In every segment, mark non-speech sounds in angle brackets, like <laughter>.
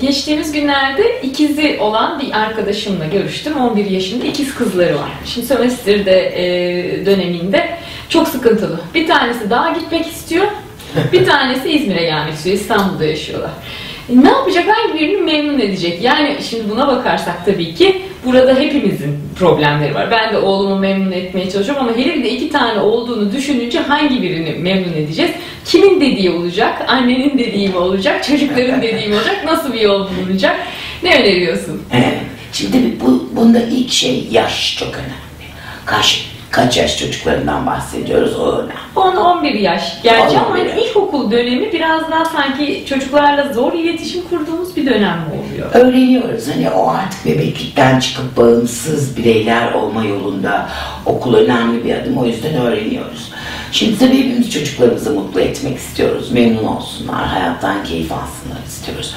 geçtiğimiz günlerde ikizi olan bir arkadaşımla görüştüm. 11 yaşında ikiz kızları var. Şimdi sömestrde e, döneminde çok sıkıntılı. Bir tanesi daha gitmek istiyor. Bir tanesi İzmir'e gelmek istiyor. İstanbul'da yaşıyorlar. E, ne yapacak? Hangi birini memnun edecek? Yani şimdi buna bakarsak tabii ki burada hepimizin problemleri var. Ben de oğlumu memnun etmeye çalışıyorum ama hele bir de iki tane olduğunu düşününce hangi birini memnun edeceğiz? Kimin dediği olacak? Annenin dediği mi olacak? Çocukların <laughs> dediği mi olacak? Nasıl bir yol bulunacak? Ne öneriyorsun? Şimdi bu, bunda ilk şey yaş çok önemli. Kaç, kaç yaş çocuklarından bahsediyoruz o önemli. 10-11 yaş. Gerçi 11 ama yaş. ilkokul dönemi biraz daha sanki çocuklarla zor iletişim kurduğumuz bir dönem mi oluyor? Öğreniyoruz hani o artık bebeklikten çıkıp bağımsız bireyler olma yolunda okul önemli bir adım o yüzden öğreniyoruz. Şimdi tabii hepimiz çocuklarımızı mutlu etmek istiyoruz, memnun olsunlar, hayattan keyif alsınlar istiyoruz.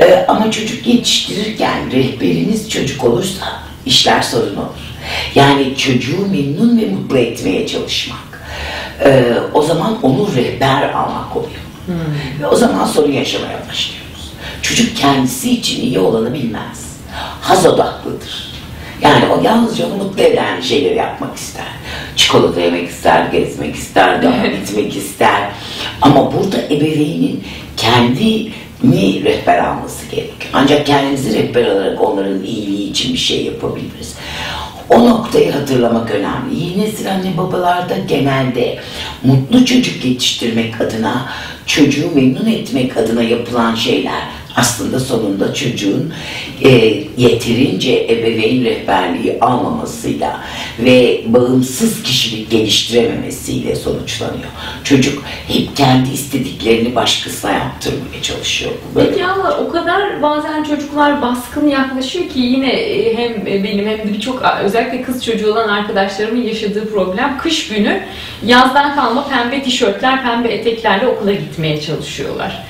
Ee, ama çocuk yetiştirirken rehberiniz çocuk olursa işler sorun olur. Yani çocuğu memnun ve mutlu etmeye çalışmak. Ee, o zaman onu rehber almak oluyor. Ve o zaman sorun yaşamaya başlıyoruz. Çocuk kendisi için iyi olanı bilmez. Haz odaklıdır. Yani o yalnızca onu mutlu eden şeyleri yapmak ister. Çikolata yemek ister, gezmek ister, <laughs> dağa gitmek ister. Ama burada ebeveynin kendini rehber alması gerekiyor. Ancak kendimizi rehber alarak onların iyiliği için bir şey yapabiliriz. O noktayı hatırlamak önemli. Yeni nesil anne babalarda genelde mutlu çocuk yetiştirmek adına, çocuğu memnun etmek adına yapılan şeyler aslında sonunda çocuğun e, yeterince ebeveyn rehberliği almamasıyla ve bağımsız kişilik geliştirememesiyle sonuçlanıyor. Çocuk hep kendi istediklerini başkasına yaptırmaya çalışıyor. Böyle. Peki ama o kadar bazen çocuklar baskın yaklaşıyor ki yine e, hem benim hem de birçok özellikle kız çocuğu olan arkadaşlarımın yaşadığı problem kış günü yazdan kalma pembe tişörtler, pembe eteklerle okula gitmeye çalışıyorlar.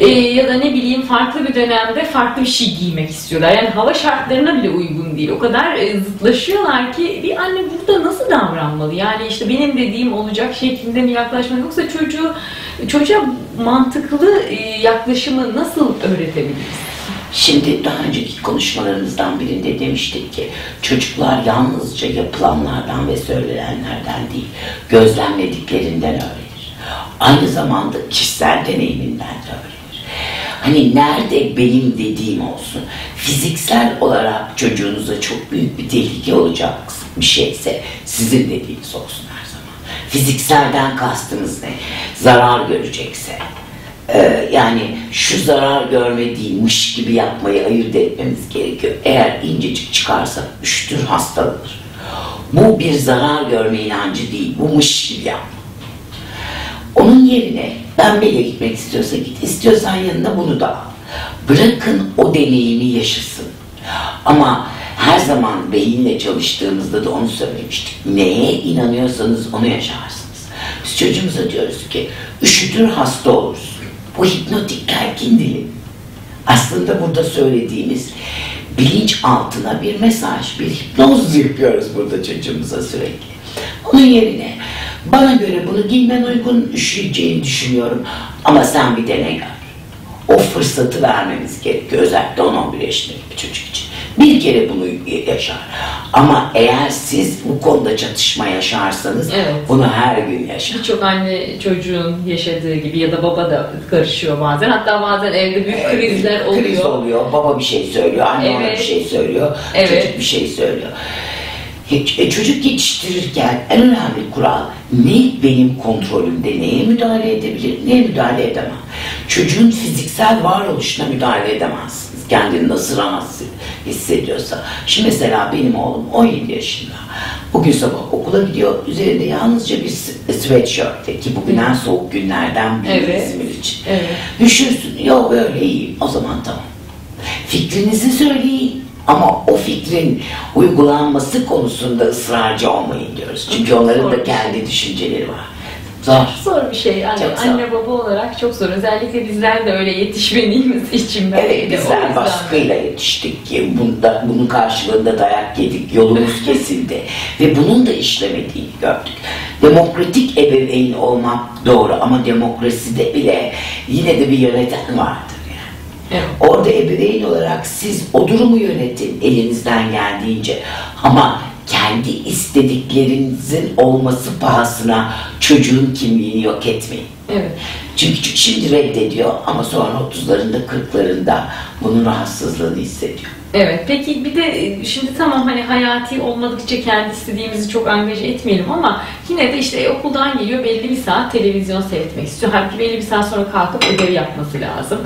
E, ya da ne bileyim farklı bir dönemde farklı bir şey giymek istiyorlar. Yani hava şartlarına bile uygun değil. O kadar e, zıtlaşıyorlar ki bir anne burada nasıl davranmalı? Yani işte benim dediğim olacak şeklinde mi yaklaşmalı yoksa çocuğu çocuğa mantıklı e, yaklaşımı nasıl öğretebiliriz? Şimdi daha önceki konuşmalarımızdan birinde demiştik ki çocuklar yalnızca yapılanlardan ve söylenenlerden değil, gözlemlediklerinden öğrenir. Aynı zamanda kişisel deneyiminden de öğrenir. Hani nerede benim dediğim olsun, fiziksel olarak çocuğunuza çok büyük bir tehlike olacak bir şeyse sizin dediğiniz olsun her zaman. Fizikselden kastımız ne? Zarar görecekse, ee, yani şu zarar görmediğimmiş gibi yapmayı ayırt etmemiz gerekiyor. Eğer incecik çıkarsa üçtür hastalanır. Bu bir zarar görme inancı değil, bu mış gibi yapma. Onun yerine ben bile gitmek istiyorsa git, istiyorsan yanına bunu da. Bırakın o deneyimi yaşasın. Ama her zaman beyinle çalıştığımızda da onu söylemiştik. Neye inanıyorsanız onu yaşarsınız. Biz çocuğumuza diyoruz ki üşütür hasta olursun. Bu hipnotik telkin dili. Aslında burada söylediğimiz bilinç altına bir mesaj, bir hipnoz yapıyoruz burada çocuğumuza sürekli. Onun yerine bana göre bunu giymen uygun üşüyeceğini düşünüyorum ama sen bir dene gör. O fırsatı vermemiz gerekiyor özellikle 10-11 yaşındaki bir çocuk için. Bir kere bunu yaşar. Ama eğer siz bu konuda çatışma yaşarsanız Evet. bunu her gün yaşar. Birçok anne çocuğun yaşadığı gibi ya da baba da karışıyor bazen. Hatta bazen evde büyük krizler oluyor. Kriz oluyor. Baba bir şey söylüyor, anne ona Evet. bir şey söylüyor, Evet. çocuk bir şey söylüyor. E, Çocuk yetiştirirken en önemli kural ne benim kontrolümde, neye müdahale edebilir, neye müdahale edemem. Çocuğun fiziksel varoluşuna müdahale edemezsiniz. Kendini nasıl rahatsız hissediyorsa. Şimdi mesela benim oğlum 17 yaşında. Bugün sabah okula gidiyor. Üzerinde yalnızca bir sweatshirt ki bugün en soğuk günlerden biri Evet. İzmir için. Evet. Düşürsün. Yok böyle iyiyim. O zaman tamam. Fikrinizi söyleyin ama o fikrin uygulanması konusunda ısrarcı olmayın diyoruz. Çünkü onların da kendi düşünceleri var. Zor. Zor bir şey. Anne, Çok zor. anne baba olarak çok zor. Özellikle bizler de öyle yetişmediğimiz için Evet bizler yüzden. baskıyla yetiştik bunda, bunun karşılığında dayak yedik, yolumuz <laughs> kesildi ve bunun da işlemediğini gördük. Demokratik ebeveyn olmak doğru ama demokraside bile yine de bir yöneten vardır yani. Evet. Orada ebeveyn olarak siz o durumu yönetin elinizden geldiğince. Ama kendi istediklerinizin olması pahasına çocuğun kimliğini yok etmeyin. Evet. Çünkü şimdi reddediyor ama sonra 30'larında 40'larında bunun rahatsızlığını hissediyor. Evet. Peki bir de e, şimdi tamam hani hayati olmadıkça kendi istediğimizi çok angaje etmeyelim ama yine de işte e, okuldan geliyor belli bir saat televizyon seyretmek istiyor. Halbuki belli bir saat sonra kalkıp ödev yapması lazım.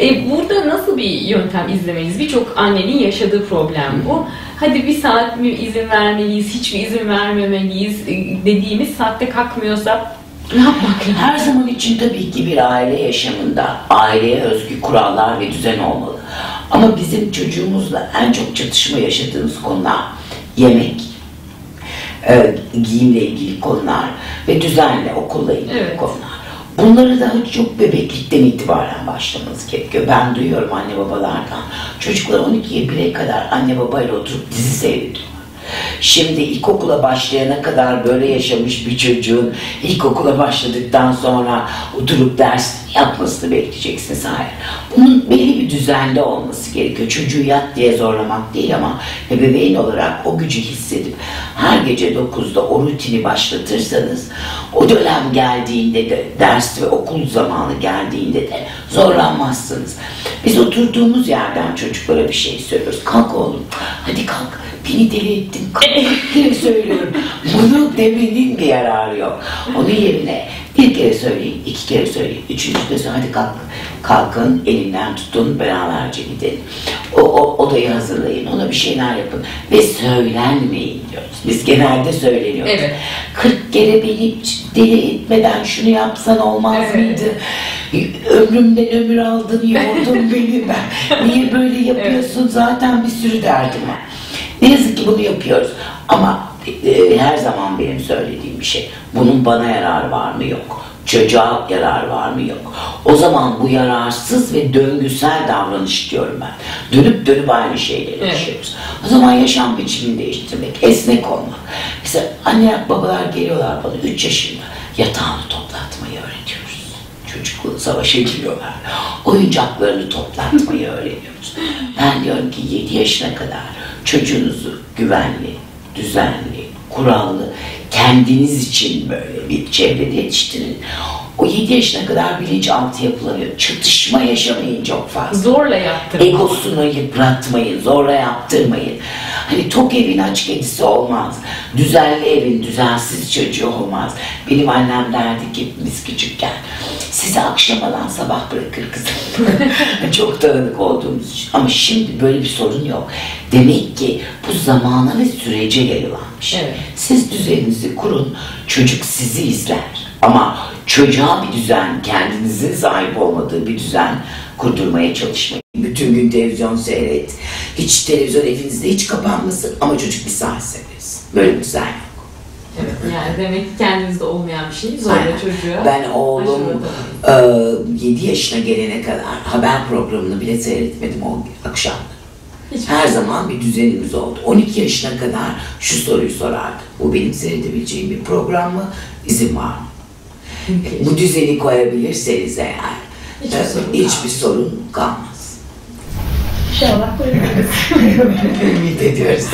E, burada nasıl bir yöntem izlemeliyiz? Birçok annenin yaşadığı problem bu. Hadi bir saat mi izin vermeliyiz, hiçbir izin vermemeliyiz e, dediğimiz saatte kalkmıyorsa ne yapmak lazım? Her zaman için tabii ki bir aile yaşamında aileye özgü kurallar ve düzen olmalı. Ama bizim çocuğumuzla en çok çatışma yaşadığımız konular yemek, e, giyimle ilgili konular ve düzenle okulla ilgili Evet. konular. Bunları daha çok bebeklikten itibaren başlamanız gerekiyor. Ben duyuyorum anne babalardan. Çocuklar 12'ye 1'e kadar anne babayla oturup dizi seyrediyorlar. Şimdi ilkokula başlayana kadar böyle yaşamış bir çocuğun ilkokula başladıktan sonra oturup ders yapmasını bekleyeceksiniz. Hayır. Bunun belli bir düzende olması gerekiyor. Çocuğu yat diye zorlamak değil ama ebeveyn olarak o gücü hissedip her gece 9'da o rutini başlatırsanız o dönem geldiğinde de ders ve okul zamanı geldiğinde de zorlanmazsınız. Biz oturduğumuz yerden çocuklara bir şey söylüyoruz. Kalk oğlum hadi kalk beni deli ettin. <laughs> Söylüyorum. Bunu demenin bir yararı yok. Onun yerine bir kere söyleyin, iki kere söyleyin, üçüncü de söyleyin. Hadi kalk, kalkın, elinden tutun, beraberce gidelim. O, o, odayı hazırlayın, ona bir şeyler yapın. Ve söylenmeyin diyoruz. Biz genelde söyleniyoruz. Evet. 40 kere beni deli etmeden şunu yapsan olmaz Evet. mıydı? Ömrümden ömür aldın, yordun beni ben. <laughs> Niye böyle yapıyorsun? Zaten bir sürü derdim var. Ne yazık ki bunu yapıyoruz. Ama e, her zaman benim söylediğim bir şey. Bunun bana yararı var mı? Yok. Çocuğa yarar var mı? Yok. O zaman bu yararsız ve döngüsel davranış diyorum ben. Dönüp dönüp aynı şeyleri Evet. yaşıyoruz. O zaman yaşam biçimini değiştirmek, esnek olmak. Mesela anne babalar geliyorlar bana 3 yaşında yatağını toplatmayı öğretiyoruz. Çocukluğu savaşa giriyorlar. Oyuncaklarını toplatmayı öğreniyoruz. Ben diyorum ki 7 yaşına kadar çocuğunuzu güvenli, düzenli, kurallı, kendiniz için böyle bir çevrede yetiştirin. O 7 yaşına kadar bilinçaltı yapılamıyor. Çatışma yaşamayın çok fazla. Zorla yaptırmak. Egosunu yıpratmayın, zorla yaptırmayın. Hani tok evin aç kedisi olmaz. Düzenli evin düzensiz çocuğu olmaz. Benim annem derdi ki biz küçükken sizi akşam alan sabah bırakır kızım. <laughs> Çok dağınık olduğumuz için. Ama şimdi böyle bir sorun yok. Demek ki bu zamana ve sürece yayılanmış. Evet. Siz düzeninizi kurun, çocuk sizi izler. Ama çocuğa bir düzen, kendinizin sahip olmadığı bir düzen kurdurmaya çalışmayın. Bütün gün televizyon seyret. Hiç televizyon evinizde hiç kapanmasın ama çocuk bir saat seyretsin. Böyle düzen yok. Evet, yani demek ki kendinizde olmayan bir şeyi zorla Aynen. çocuğa. Ben oğlum e, 7 yaşına gelene kadar haber programını bile seyretmedim o akşam. Hiç- Her zaman bir düzenimiz oldu. 12 yaşına kadar şu soruyu sorardı. Bu benim seyredebileceğim bir program mı? İzin var mı? Bu düzeni koyabilirseniz eğer Hiçbir e, sorun hiçbir sorun kalmaz. İnşallah koyabiliriz. <laughs> Ümit ediyoruz.